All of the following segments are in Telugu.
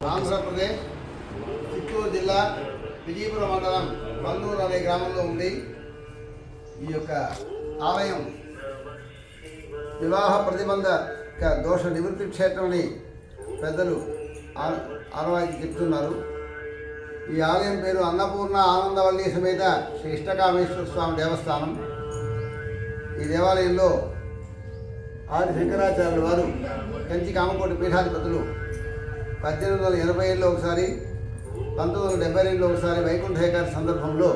ఆంధ్రప్రదేశ్ చిత్తూరు జిల్లా విజయపురం మండలం బందూరు అనే గ్రామంలో ఉంది ఈ యొక్క ఆలయం వివాహ ప్రతిబంధక దోష నివృత్తి క్షేత్రమని పెద్దలు ఆ- ఆనవాయితీ చెప్తున్నారు. ఈ ఆలయం పేరు అన్నపూర్ణ ఆనందవల్లి సమేత శ్రీ ఇష్టకామేశ్వర స్వామి దేవస్థానం. ఈ దేవాలయంలో ఆది శంకరాచార్యులు వారు కంచి కామకోటి పీఠాధిపతులు పద్దెనిమిది వందల ఎనభై ఏడులో ఒకసారి పంతొమ్మిది వందల డెబ్బై రెండులో ఒకసారి వైకుంఠ ఏకాదశి సందర్భంలో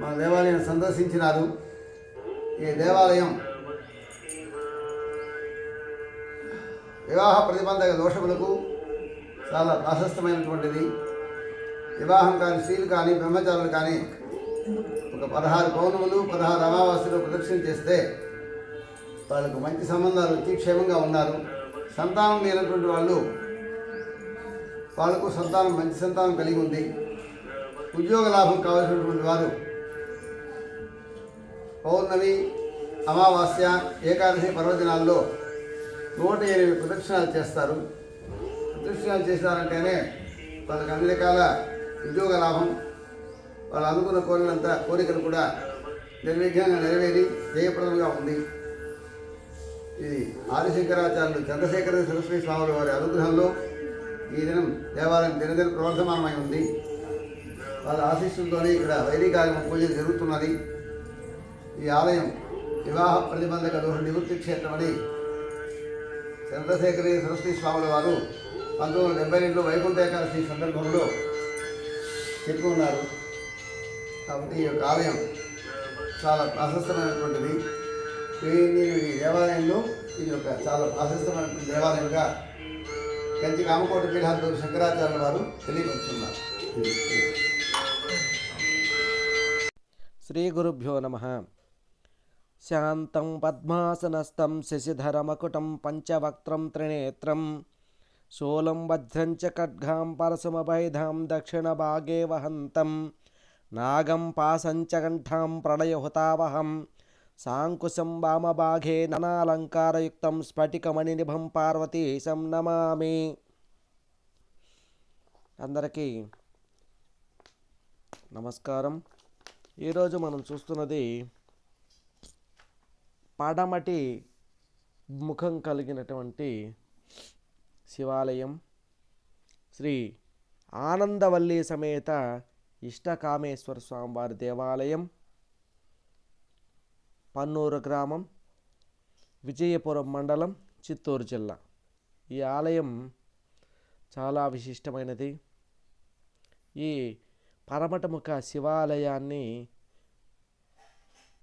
మన దేవాలయం సందర్శించినారు. ఈ దేవాలయం వివాహ ప్రతిబంధక దోషములకు చాలా ప్రాశస్తమైనటువంటిది. వివాహం కాని స్త్రీలు కానీ బ్రహ్మచారులు కానీ ఒక పదహారు పౌర్ణములు పదహారు అమావాస్యలు ప్రదక్షిణ చేస్తే వాళ్ళకు మంచి సంబంధాలు వచ్చి క్షేమంగా ఉన్నారు. సంతానం లేనటువంటి వాళ్ళు వాళ్ళకు సంతానం మంచి సంతానం కలిగి ఉంది. ఉద్యోగ లాభం కావలసినటువంటి వారు పౌర్ణమి అమావాస్య ఏకాదశి పర్వదినాల్లో నూట ఎనిమిది ప్రదక్షిణాలు చేస్తారు. ప్రదక్షిణాలు చేస్తారంటేనే వాళ్ళకి అన్ని రకాల ఉద్యోగ లాభం వాళ్ళు అనుకున్న కోరినంత కోరికలు కూడా నిర్విఘ్నంగా నెరవేరి జయప్రదంగా ఉంది. ఇది ఆదిశంకరాచార్యులు చంద్రశేఖర సరస్వతి స్వాముల వారి అనుగ్రహంలో ఈ దినం దేవాలయం దినదిన ప్రవర్ధమానమై ఉంది. వాళ్ళ ఆశీస్సులతోనే ఇక్కడ వైదికాగమ పూజ జరుగుతున్నది. ఈ ఆలయం వివాహ ప్రతిబంధక దోష నివృత్తి క్షేత్రం అని చంద్రశేఖరి సరస్వతి స్వాముల వారు పంతొమ్మిది వందల డెబ్బై రెండులో వైకుంఠ ఏకాదశి సందర్భంలో చెప్పుకున్నారు కాబట్టి ఈ యొక్క ఆలయం చాలా ప్రాశస్తమైనటువంటిది. ఈ ఈ దేవాలయంలో ఇది ఒక చాలా ప్రాశస్తమైనటువంటి దేవాలయంగా కంచి కామకోటి పీఠాధిపతి శంకరాచార్య వారు తెలియపరుచున్నారు. శ్రీ గురుభ్యో నమ. శాంతం పద్మాసనస్థం శశిధరమకుటం పంచవక్త్రం త్రినేత్రం. శూలం వజ్రం చ ఖడ్గాం పరశుమభైధాం దక్షిణభాగే వహంతం. నాగం పాసం చ కంఠాం ప్రళయహుతావహం సాంకుశం వామభాగే ననాలంకారయుక్తం స్ఫటికమణినిభం పార్వతీశం నమామి. అందరికీ నమస్కారం. ఈరోజు మనం చూస్తున్నది పడమటి ముఖం కలిగినటువంటి శివాలయం. శ్రీ ఆనందవల్లి సమేత ఇష్టకామేశ్వర స్వామివారి దేవాలయం. పన్నూరు గ్రామం విజయపురం మండలం చిత్తూరు జిల్లా. ఈ ఆలయం చాలా విశిష్టమైనది. ఈ పరమటముఖ శివాలయాన్ని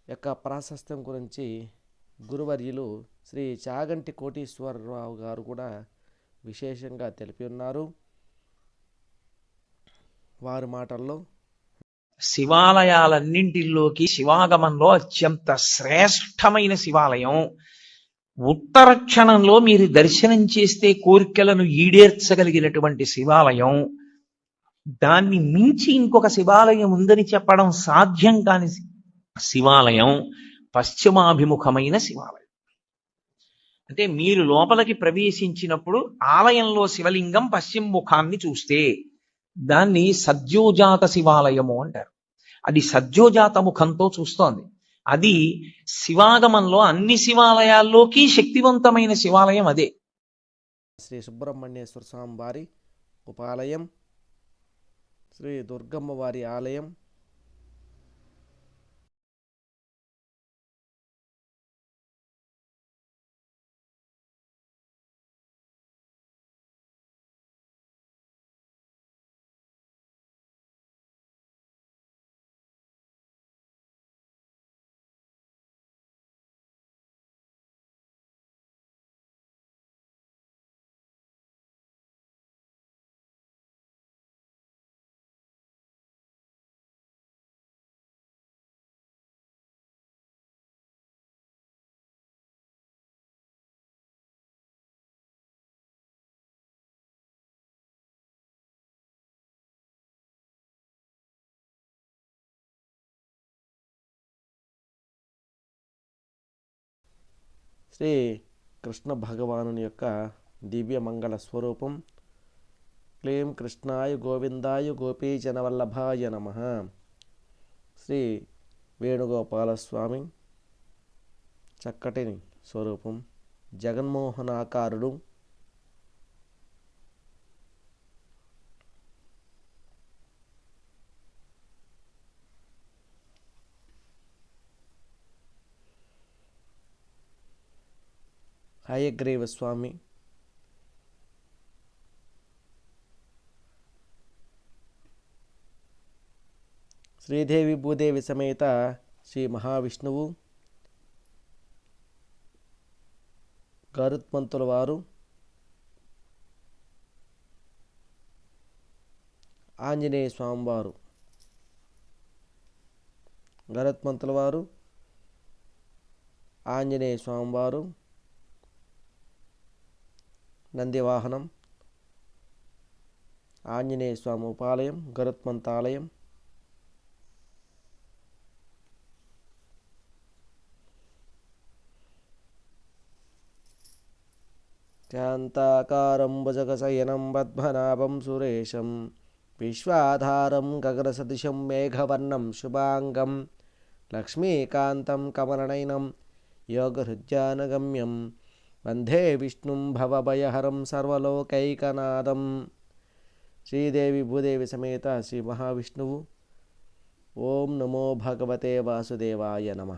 యొక్క ప్రాశస్త్యం గురించి గురువర్యులు శ్రీ చాగంటి కోటీశ్వరరావు గారు కూడా విశేషంగా తెలిపి ఉన్నారు. వారి మాటల్లో శివాలయాలన్నింటిలోకి శివాగమంలో అత్యంత శ్రేష్టమైన శివాలయం. ఉత్తర క్షణంలో మీరు దర్శనం చేస్తే కోరికలను ఈడేర్చగలిగినటువంటి శివాలయం. దాన్ని మించి ఇంకొక శివాలయం ఉందని చెప్పడం సాధ్యం కాని శివాలయం పశ్చిమాభిముఖమైన శివాలయం. అంటే మీరు లోపలికి ప్రవేశించినప్పుడు ఆలయంలో శివలింగం పశ్చిమ ముఖాన్ని చూస్తే దాన్ని సద్యోజాత శివాలయము అంటారు. అది సద్యోజాత ముఖంతో చూస్తోంది. అది శివాగమంలో అన్ని శివాలయాల్లోకి శక్తివంతమైన శివాలయం అదే. శ్రీ సుబ్రహ్మణ్యేశ్వర స్వామి వారి ఉపాలయం శ్రీ దుర్గమ్మ వారి ఆలయం శ్రీ కృష్ణ భగవానుని యొక్క దివ్య మంగళ స్వరూపం. క్లీం కృష్ణాయ గోవిందాయ గోపీజనవల్లభాయ నమ. శ్రీ వేణుగోపాలస్వామి చక్కటి స్వరూపం. జగన్మోహనాకారుడు హయగ్రీవ స్వామి. శ్రీదేవి భూదేవి సమేత శ్రీ మహావిష్ణువు గరుత్మంతుల వారు ఆంజనేయ స్వామివారు గరుత్మంతుల వారు ఆంజనేయ స్వామివారు నందివాహనం ఆంజనేయ స్వామి ఉపాలయం గరుత్మంత ఆలయం శాంతాకారం భుజగశయనం పద్మనాభం సురేశం. విశ్వాధారం గగనసదిశం మేఘవర్ణం శుభాంగం. లక్ష్మీకాంతం కమలనయనం యోగహృద్యానగమ్యం వందే విష్ణుం భవభయహరం సర్వలోకైకనాథం శ్రీదేవి భూదేవి సమేత శ్రీ మహావిష్ణువు. ఓం నమో భగవతే వాసుదేవాయ నమ.